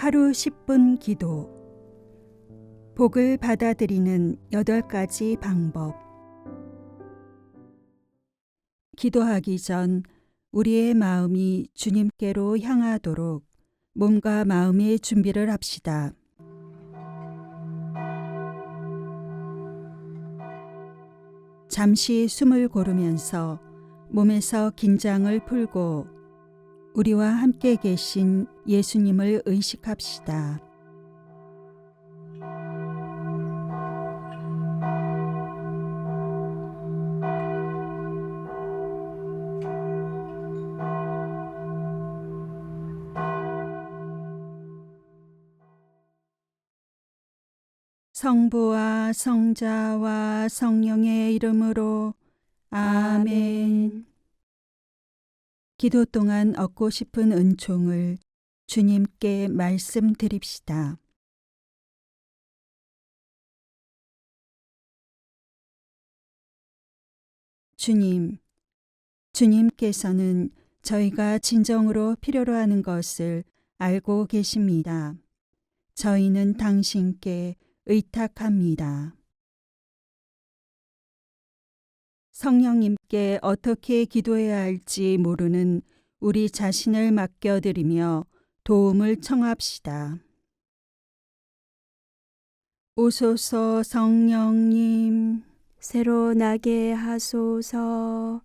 하루 10분 기도 복을 받아들이는 8가지 방법 기도하기 전 우리의 마음이 주님께로 향하도록 몸과 마음의 준비를 합시다. 잠시 숨을 고르면서 몸에서 긴장을 풀고 우리와 함께 계신 예수님을 의식합시다. 성부와 성자와 성령의 이름으로 아멘. 기도 동안 얻고 싶은 은총을 주님께 말씀드립시다. 주님, 주님께서는 저희가 진정으로 필요로 하는 것을 알고 계십니다. 저희는 당신께 의탁합니다. 성령님께 어떻게 기도해야 할지 모르는 우리 자신을 맡겨드리며 도움을 청합시다. 오소서 성령님, 새로 나게 하소서.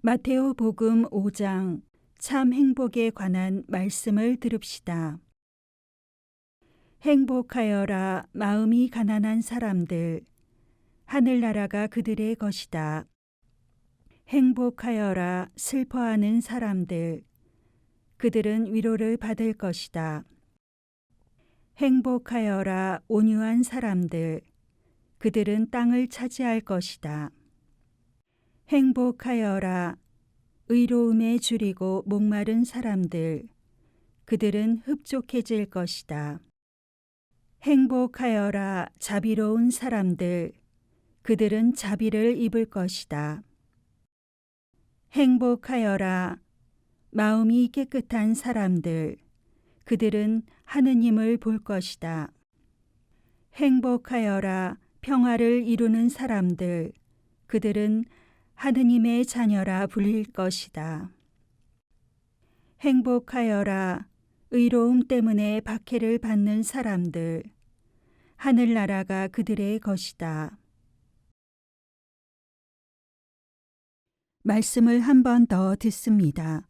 마테오 복음 5장 참 행복에 관한 말씀을 들읍시다. 행복하여라 마음이 가난한 사람들 하늘나라가 그들의 것이다. 행복하여라 슬퍼하는 사람들 그들은 위로를 받을 것이다. 행복하여라 온유한 사람들 그들은 땅을 차지할 것이다. 행복하여라 의로움에 줄이고 목마른 사람들 그들은 흡족해질 것이다. 행복하여라 자비로운 사람들 그들은 자비를 입을 것이다. 행복하여라 마음이 깨끗한 사람들 그들은 하느님을 볼 것이다. 행복하여라 평화를 이루는 사람들 그들은 하느님의 자녀라 불릴 것이다. 행복하여라 의로움 때문에 박해를 받는 사람들 하늘나라가 그들의 것이다. 말씀을 한 번 더 듣습니다.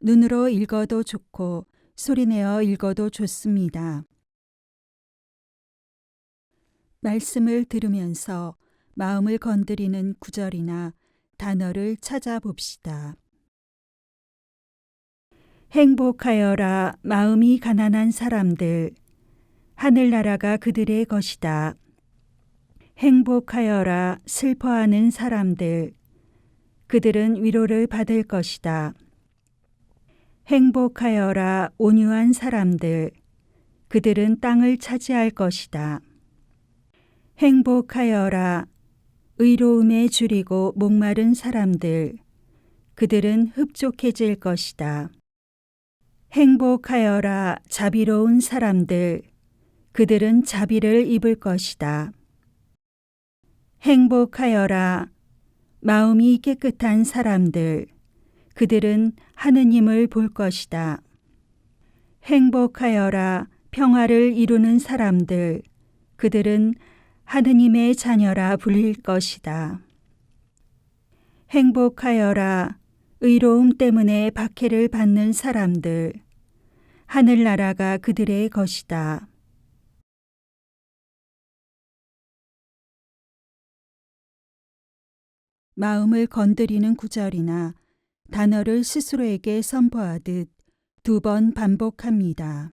눈으로 읽어도 좋고 소리내어 읽어도 좋습니다. 말씀을 들으면서 마음을 건드리는 구절이나 단어를 찾아봅시다. 행복하여라 마음이 가난한 사람들 하늘나라가 그들의 것이다. 행복하여라 슬퍼하는 사람들 그들은 위로를 받을 것이다. 행복하여라 온유한 사람들 그들은 땅을 차지할 것이다. 행복하여라 의로움에 줄이고 목마른 사람들 그들은 흡족해질 것이다. 행복하여라 자비로운 사람들 그들은 자비를 입을 것이다. 행복하여라 마음이 깨끗한 사람들 그들은 하느님을 볼 것이다. 행복하여라 평화를 이루는 사람들 그들은 하느님의 자녀라 불릴 것이다. 행복하여라 의로움 때문에 박해를 받는 사람들 하늘나라가 그들의 것이다. 마음을 건드리는 구절이나 단어를 스스로에게 선포하듯 두 번 반복합니다.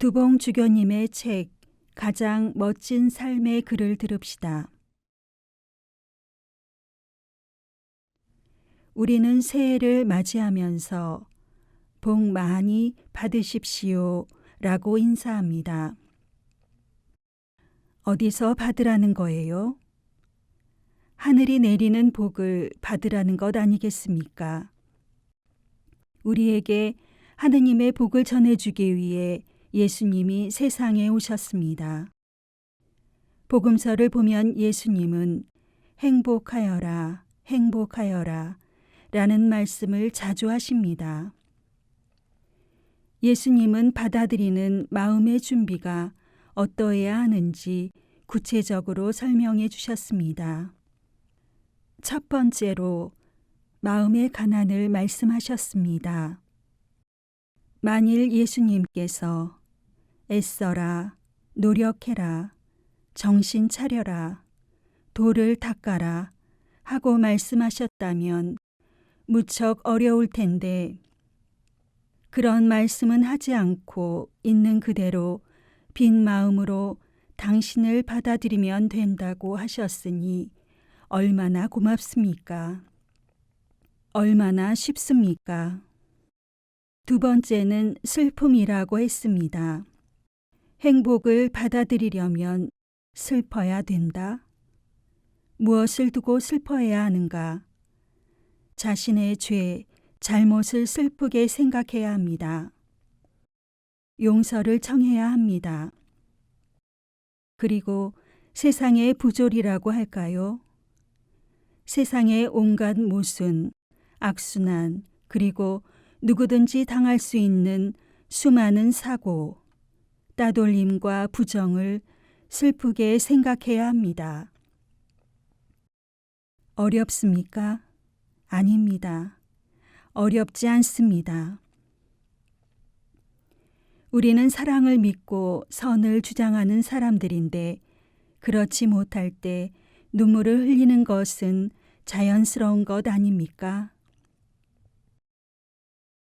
두봉 주교님의 책 가장 멋진 삶의 글을 들읍시다. 우리는 새해를 맞이하면서 복 많이 받으십시오 라고 인사합니다. 어디서 받으라는 거예요? 하늘이 내리는 복을 받으라는 것 아니겠습니까? 우리에게 하느님의 복을 전해주기 위해 예수님이 세상에 오셨습니다. 복음서를 보면 예수님은 행복하여라, 행복하여라 라는 말씀을 자주 하십니다. 예수님은 받아들이는 마음의 준비가 어떠해야 하는지 구체적으로 설명해 주셨습니다. 첫 번째로 마음의 가난을 말씀하셨습니다. 만일 예수님께서 애써라, 노력해라, 정신 차려라, 돌을 닦아라 하고 말씀하셨다면 무척 어려울 텐데 그런 말씀은 하지 않고 있는 그대로 빈 마음으로 당신을 받아들이면 된다고 하셨으니 얼마나 고맙습니까? 얼마나 쉽습니까? 두 번째는 슬픔이라고 했습니다. 행복을 받아들이려면 슬퍼야 된다? 무엇을 두고 슬퍼해야 하는가? 자신의 죄, 잘못을 슬프게 생각해야 합니다. 용서를 청해야 합니다. 그리고 세상의 부조리라고 할까요? 세상의 온갖 모순, 악순환, 그리고 누구든지 당할 수 있는 수많은 사고, 따돌림과 부정을 슬프게 생각해야 합니다. 어렵습니까? 아닙니다. 어렵지 않습니다. 우리는 사랑을 믿고 선을 주장하는 사람들인데 그렇지 못할 때 눈물을 흘리는 것은 자연스러운 것 아닙니까?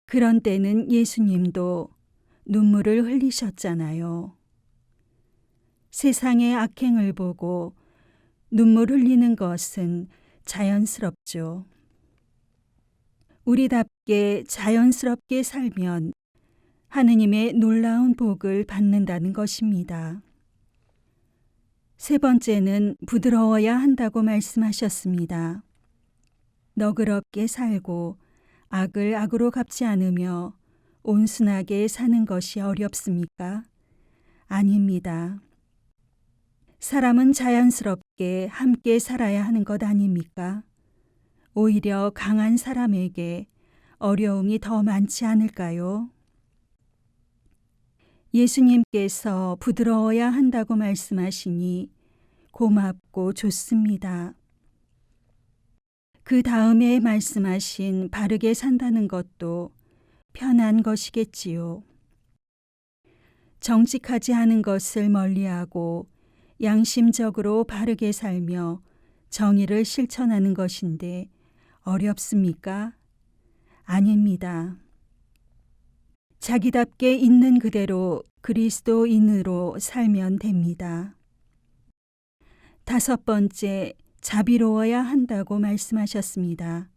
그런 때는 예수님도 눈물을 흘리셨잖아요. 세상의 악행을 보고 눈물 흘리는 것은 자연스럽죠. 우리답게 자연스럽게 살면 하느님의 놀라운 복을 받는다는 것입니다. 세 번째는 부드러워야 한다고 말씀하셨습니다. 너그럽게 살고 악을 악으로 갚지 않으며 온순하게 사는 것이 어렵습니까? 아닙니다. 사람은 자연스럽게 함께 살아야 하는 것 아닙니까? 오히려 강한 사람에게 어려움이 더 많지 않을까요? 예수님께서 부드러워야 한다고 말씀하시니 고맙고 좋습니다. 그 다음에 말씀하신 바르게 산다는 것도 편한 것이겠지요. 정직하지 않은 것을 멀리하고 양심적으로 바르게 살며 정의를 실천하는 것인데 어렵습니까? 아닙니다. 자기답게 있는 그대로 그리스도인으로 살면 됩니다. 다섯 번째, 자비로워야 한다고 말씀하셨습니다.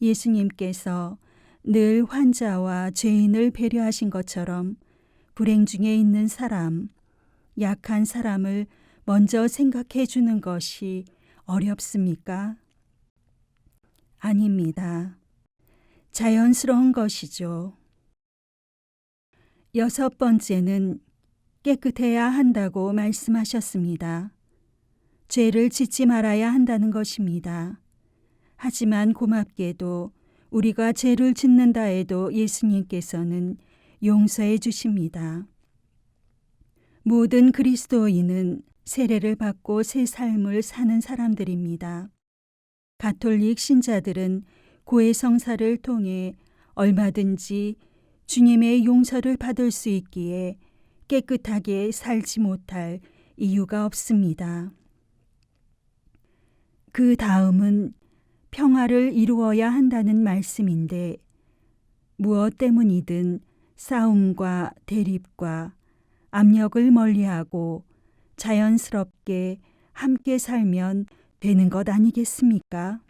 예수님께서 늘 환자와 죄인을 배려하신 것처럼 불행 중에 있는 사람, 약한 사람을 먼저 생각해 주는 것이 어렵습니까? 아닙니다. 자연스러운 것이죠. 여섯 번째는 깨끗해야 한다고 말씀하셨습니다. 죄를 짓지 말아야 한다는 것입니다. 하지만 고맙게도 우리가 죄를 짓는다 해도 예수님께서는 용서해 주십니다. 모든 그리스도인은 세례를 받고 새 삶을 사는 사람들입니다. 가톨릭 신자들은 고해 성사를 통해 얼마든지 주님의 용서를 받을 수 있기에 깨끗하게 살지 못할 이유가 없습니다. 그 다음은 평화를 이루어야 한다는 말씀인데 무엇 때문이든 싸움과 대립과 압력을 멀리하고 자연스럽게 함께 살면 되는 것 아니겠습니까?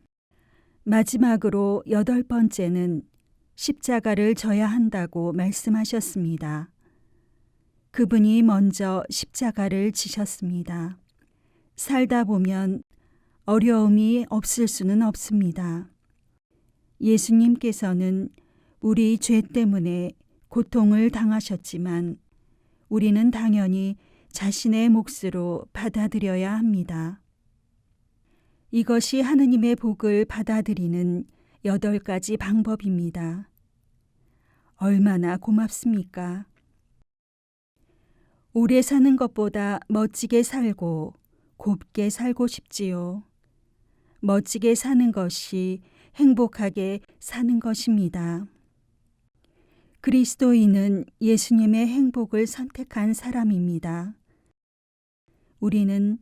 마지막으로 여덟 번째는 십자가를 져야 한다고 말씀하셨습니다. 그분이 먼저 십자가를 지셨습니다. 살다 보면 어려움이 없을 수는 없습니다. 예수님께서는 우리 죄 때문에 고통을 당하셨지만 우리는 당연히 자신의 몫으로 받아들여야 합니다. 이것이 하느님의 복을 받아들이는 여덟 가지 방법입니다. 얼마나 고맙습니까? 오래 사는 것보다 멋지게 살고 곱게 살고 싶지요. 멋지게 사는 것이 행복하게 사는 것입니다. 그리스도인은 예수님의 행복을 선택한 사람입니다. 우리는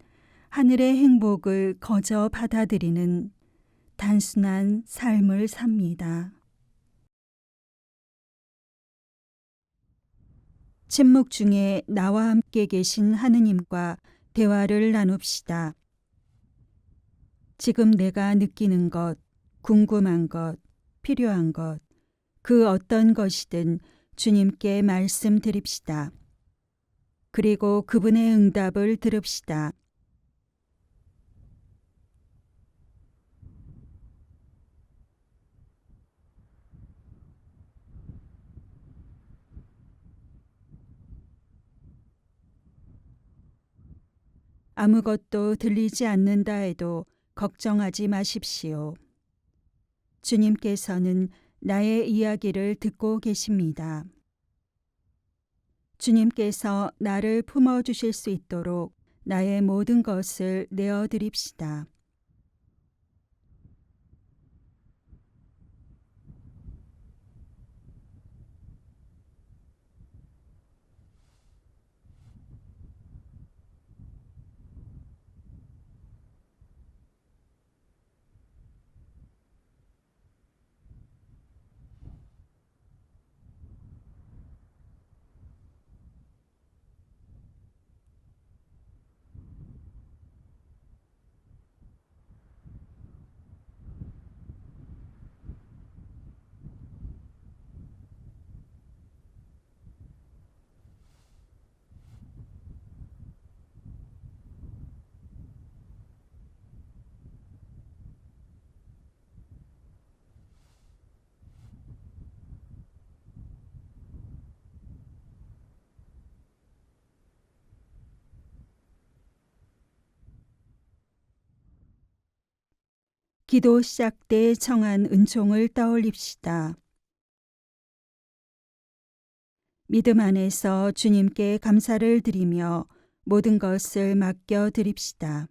하늘의 행복을 거저 받아들이는 단순한 삶을 삽니다. 침묵 중에 나와 함께 계신 하느님과 대화를 나눕시다. 지금 내가 느끼는 것, 궁금한 것, 필요한 것, 그 어떤 것이든 주님께 말씀드립시다. 그리고 그분의 응답을 들읍시다. 아무것도 들리지 않는다 해도 걱정하지 마십시오. 주님께서는 나의 이야기를 듣고 계십니다. 주님께서 나를 품어 주실 수 있도록 나의 모든 것을 내어 드립시다. 기도 시작 때 청한 은총을 떠올립시다. 믿음 안에서 주님께 감사를 드리며 모든 것을 맡겨 드립시다.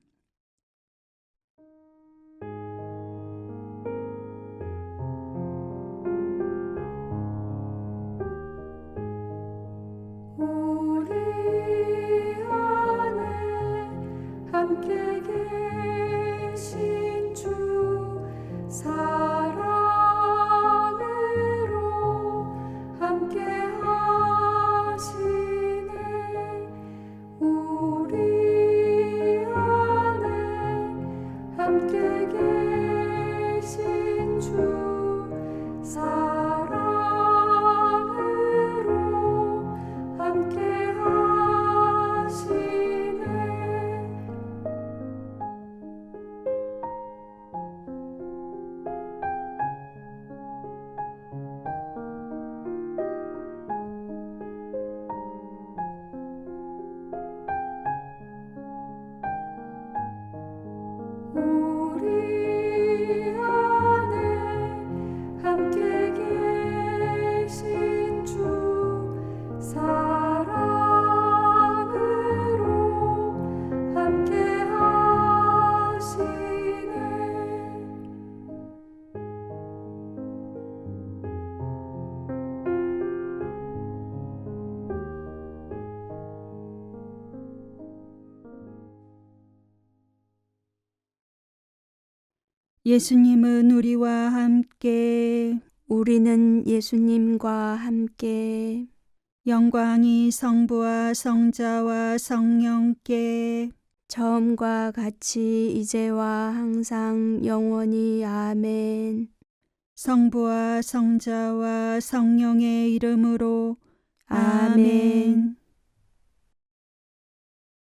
예수님은 우리와 함께. 우리는 예수님과 함께. 영광이 성부와 성자와 성령께. 처음과 같이 이제와 항상 영원히 아멘. 성부와 성자와 성령의 이름으로. 아멘.